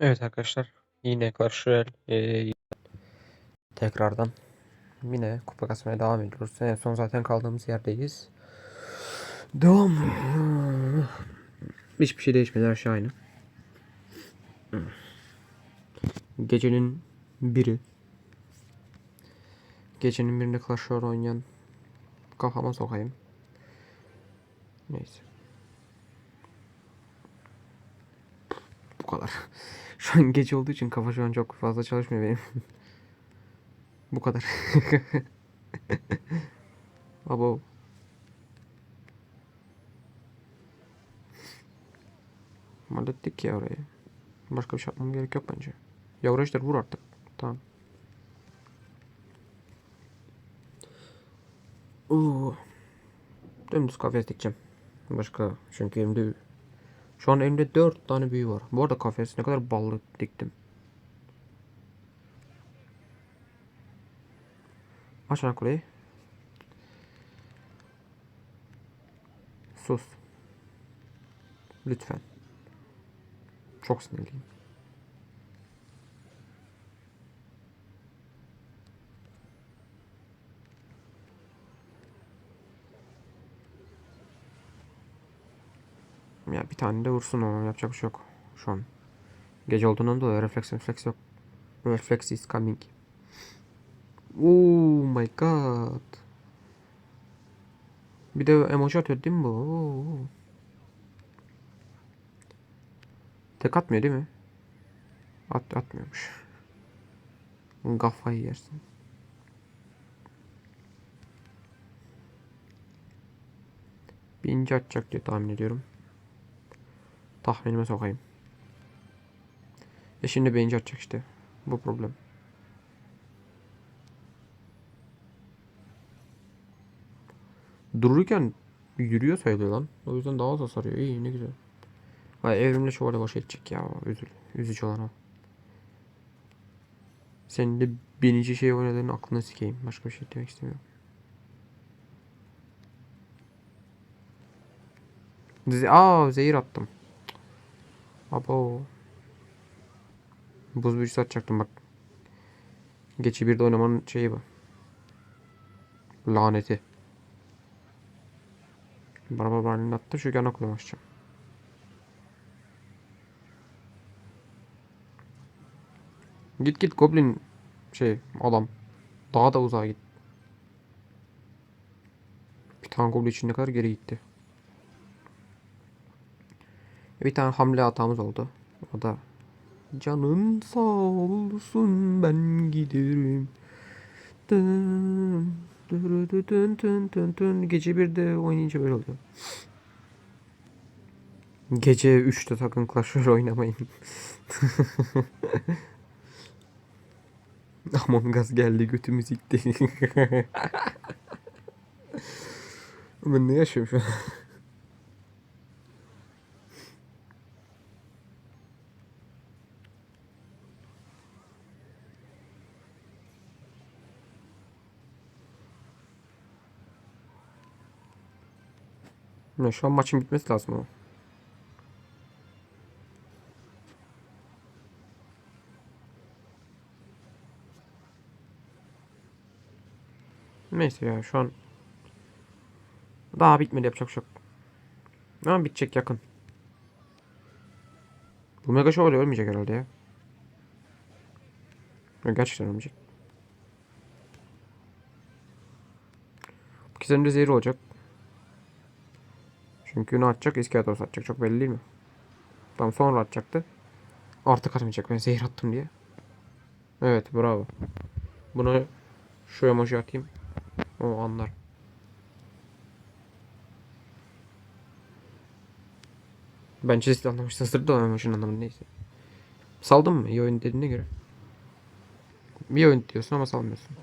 Evet arkadaşlar yine Clash Royale eee, tekrardan yine kupa kasmaya devam ediyoruz. En son zaten kaldığımız yerdeyiz. Devam. Hiçbir şey değişmedi her şey aynı. Gecenin biri. Gecenin birinde Clash Royale oynayan kafama sokayım. Neyse. Bu kadar. Şu an gece olduğu için kafa şu an çok fazla çalışmıyor benim. Bu kadar. Abo. Hallettik ya orayı. Başka bir şey yapmam gerek yok bence. Ya uğraştır vur artık. Tamam. Oo. Dümdüz kafes dikeceğim. Başka çünkü elimde şu an elimde 4 tane büyü var. Bu arada kafes ne kadar ballı diktim. Lan kuleyi. Sus. Lütfen. Çok sinirliyim. Ya bir tane de vursun o. Yapacak bir şey yok. Şu an. Gece olduğundan dolayı refleks refleks yok. Reflex is coming. Oh my god. Bir de emoji atıyor değil mi bu? Oo. Tek atmıyor değil mi? At, atmıyormuş. Kafayı yersin. Birinci atacak diye tahmin ediyorum. Tahminime sokayım. E şimdi birinci atacak işte. Bu problem. Dururken yürüyor sayılıyor lan. O yüzden daha az hasar. İyi ne güzel. Hay evrimle şövalye boş edecek ya. Üzül, üzücü olan o. Senin de birinci şey oynadığın aklına sikeyim. Başka bir şey demek istemiyorum. Aa zehir attım. Abo. Buz büyücüsü atacaktım bak. Geçi bir de oynamanın şeyi bu. Laneti. Barbar Barney'in attı şu yana kullanacağım. Git git Goblin şey adam. Daha da uzağa git. Bir tane Goblin için ne kadar geri gitti. Bir tane hamle hatamız oldu. O da Canın sağ olsun ben giderim. Gece bir de oynayınca böyle oluyor. Gece 3'te sakın Clash Royale oynamayın. Among Us geldi götümü sikti. ben ne yaşıyorum şu an? Ne, şu an maçın bitmesi lazım ama. Neyse ya şu an daha bitmedi yapacak bir şey. Ama bitecek yakın. Bu mega şövalye ölmeyecek herhalde ya. ya gerçekten ölmeyecek. Bu ikisinin de zehir olacak. Çünkü ne atacak? İskeletor atacak. Çok belli değil mi? Tamam sonra atacaktı. Artık atmayacak. Ben zehir attım diye. Evet bravo. Buna şu emoji atayım. O anlar. Bence siz de anlamışsınızdır da o emojinin anlamını neyse. Saldın mı? İyi oyun dediğine göre. İyi oyun diyorsun ama salmıyorsun.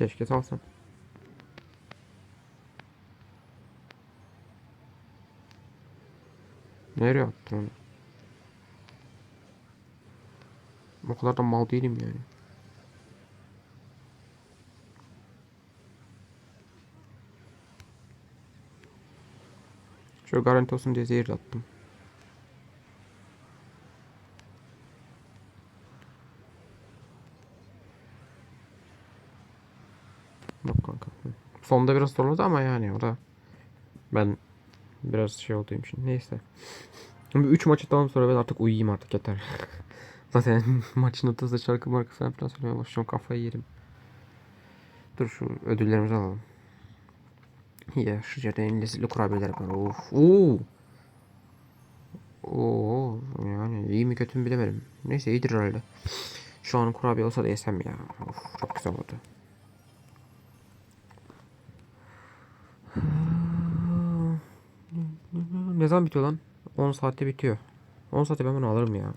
Keşke salsan. Nereye attın onu? O kadar da mal değilim yani. Şöyle garanti olsun diye zehir attım. Bak kanka. Sonda biraz zorladı ama yani o da ben biraz şey olduğum için neyse. Şimdi 3 maç atalım sonra ben artık uyuyayım artık yeter. Zaten maçın ortasında şarkı marka falan filan söylemeye başlıyorum kafayı yerim. Dur şu ödüllerimizi alalım. Ya şu en lezzetli kurabiyeler var. Of. Oo. Oo yani iyi mi kötü mü bilemedim. Neyse iyidir herhalde. Şu an kurabiye olsa da yesem ya. Of, çok güzel oldu. Ne zaman bitiyor lan? 10 saatte bitiyor. 10 saatte ben bunu alırım ya.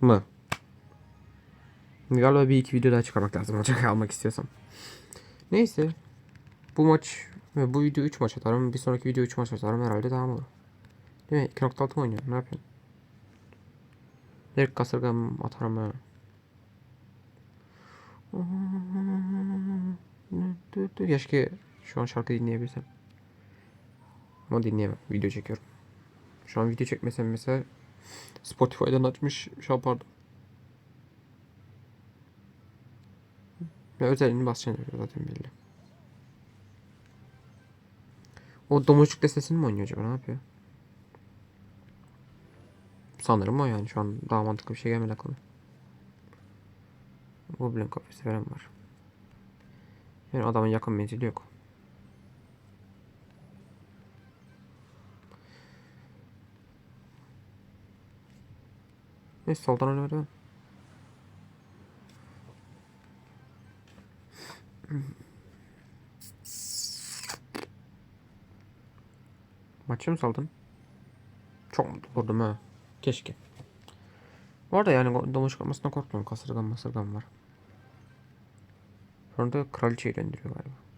Mı? Galiba bir iki video daha çıkarmak lazım olacak almak istiyorsam. Neyse. Bu maç ve bu video 3 maç atarım. Bir sonraki video 3 maç atarım herhalde daha mı olur? Değil mi? 2.6 mı oynuyorum? Ne yapayım? Direkt kasırgam atarım ben. Keşke şu an şarkı dinleyebilsem. Ama dinleyemem. Video çekiyorum. Şu an video çekmesem mesela Spotify'dan açmış şey yapardım. Ya özelliğini basacaksın zaten belli. O domuzcuk destesini mi oynuyor acaba ne yapıyor? Sanırım o yani şu an daha mantıklı bir şey gelmedi aklıma. Goblin kafesi falan var. Yani adamın yakın menzili yok. Neyse soldan oynamaya. Maçı mı saldın? Çok mutlu oldum ha. Keşke. Bu arada yani domuz çıkarmasına korkmuyorum. Kasırgan masırgan var. Sonra da kraliçeyi döndürüyor galiba.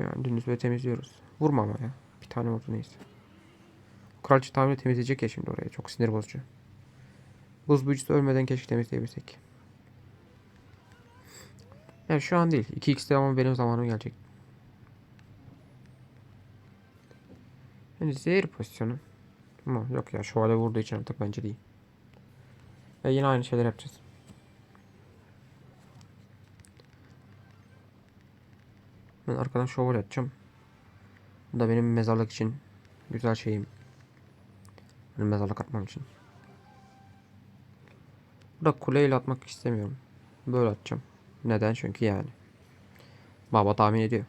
Yani dümdüz böyle temizliyoruz. Vurma ama ya. Bir tane oldu neyse. Kraliçe tahmini temizleyecek ya şimdi oraya. Çok sinir bozucu. Buz büyücüsü ölmeden keşke temizleyebilsek. Yani şu an değil. 2x'de ama benim zamanım gelecek. Yani zehir pozisyonu. Ama yok ya şövalye vurduğu için artık bence değil. Ve yine aynı şeyler yapacağız. Ben arkadan şövalye atacağım. Bu da benim mezarlık için güzel şeyim. Benim mezarlık atmam için. Bu da kuleyle atmak istemiyorum. Böyle atacağım. Neden? Çünkü yani. Baba tahmin ediyor.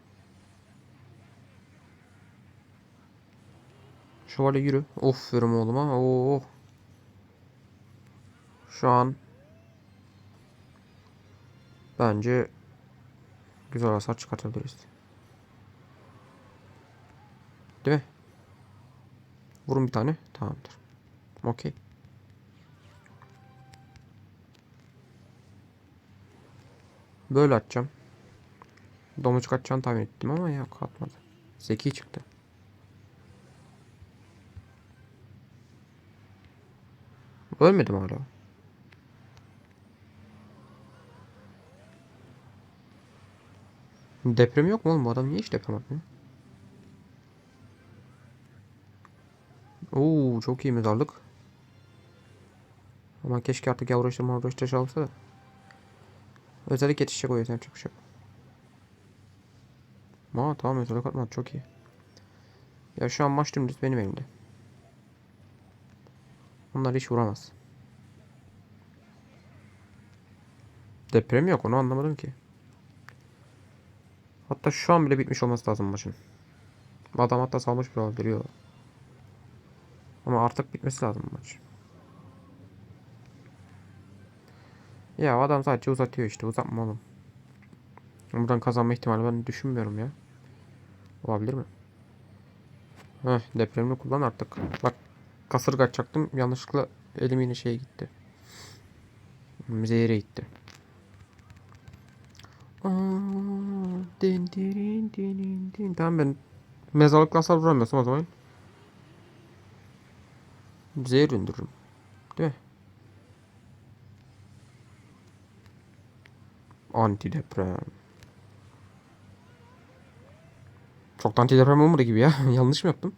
Şövalye yürü. Of verim oğluma. Oo. Şu an bence güzel hasar çıkartabiliriz. Değil mi? Vurun bir tane. Tamamdır. Okey. Böyle atacağım. Domuz atacağını tahmin ettim ama yok atmadı. Zeki çıktı. Ölmedim hala. Deprem yok mu oğlum? Bu adam niye hiç deprem atmıyor? Oo çok iyi mezarlık. Ama keşke artık yavru işte mavru işte çalsa da. Özellik yetişecek o yüzden çok şey. Aa tamam mezarlık atmadı çok iyi. Ya şu an maç dümdüz benim elimde. Onlar hiç vuramaz. Deprem yok onu anlamadım ki. Hatta şu an bile bitmiş olması lazım maçın. Adam hatta salmış bile olabilir. Yok. Ama artık bitmesi lazım maç. Ya adam sadece uzatıyor işte uzatma oğlum. Buradan kazanma ihtimali ben düşünmüyorum ya. Olabilir mi? Heh depremini kullan artık. Bak kasırga açacaktım yanlışlıkla elim yine şeye gitti. Zehire gitti. Aa, din, din, din, din. Tamam ben mezarlıkla hasar vuramıyorsam o zaman. Zehir döndürürüm. Değil mi? Antideprem. Çok antideprem olmadı gibi ya. Yanlış mı yaptım?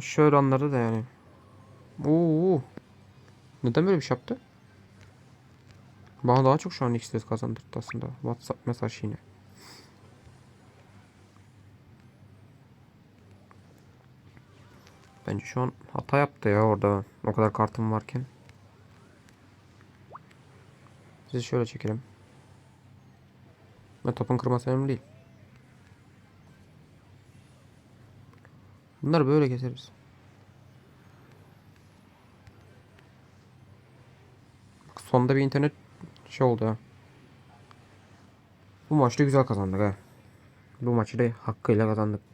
Şöyle anlarda da yani. Oo. Neden böyle bir şey yaptı? Bana daha çok şu an XS kazandırdı aslında. WhatsApp mesaj yine. Bence şu an hata yaptı ya orada. O kadar kartım varken. Sizi şöyle çekelim. Ve topun kırması önemli değil. Bunları böyle keseriz. Bak sonda bir internet şey oldu ha. Bu maçta güzel kazandık ha. Bu maçı da hakkıyla kazandık.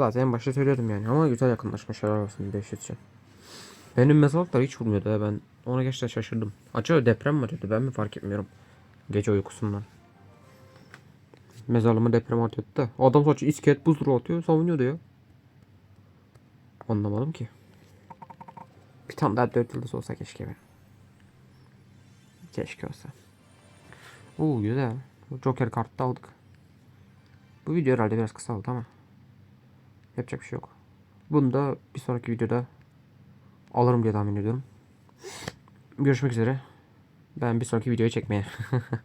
Zaten en başta söylüyordum yani ama güzel yakınlaşmış helal olsun 5 için. Benim mezarlıklar hiç vurmuyordu ya ben ona gerçekten şaşırdım. Acaba deprem mi atıyordu ben mi fark etmiyorum. Gece uykusundan. Mezarlığıma deprem atıyordu da. Adam sadece iskelet buzdur atıyor savunuyordu ya. Anlamadım ki. Bir tane daha 4 yıldız olsa keşke be. Keşke olsa. Oo güzel. Joker kartı aldık. Bu video herhalde biraz kısa oldu ama. Yapacak bir şey yok. Bunu da bir sonraki videoda alırım diye tahmin ediyorum. Görüşmek üzere. Ben bir sonraki videoyu çekmeye.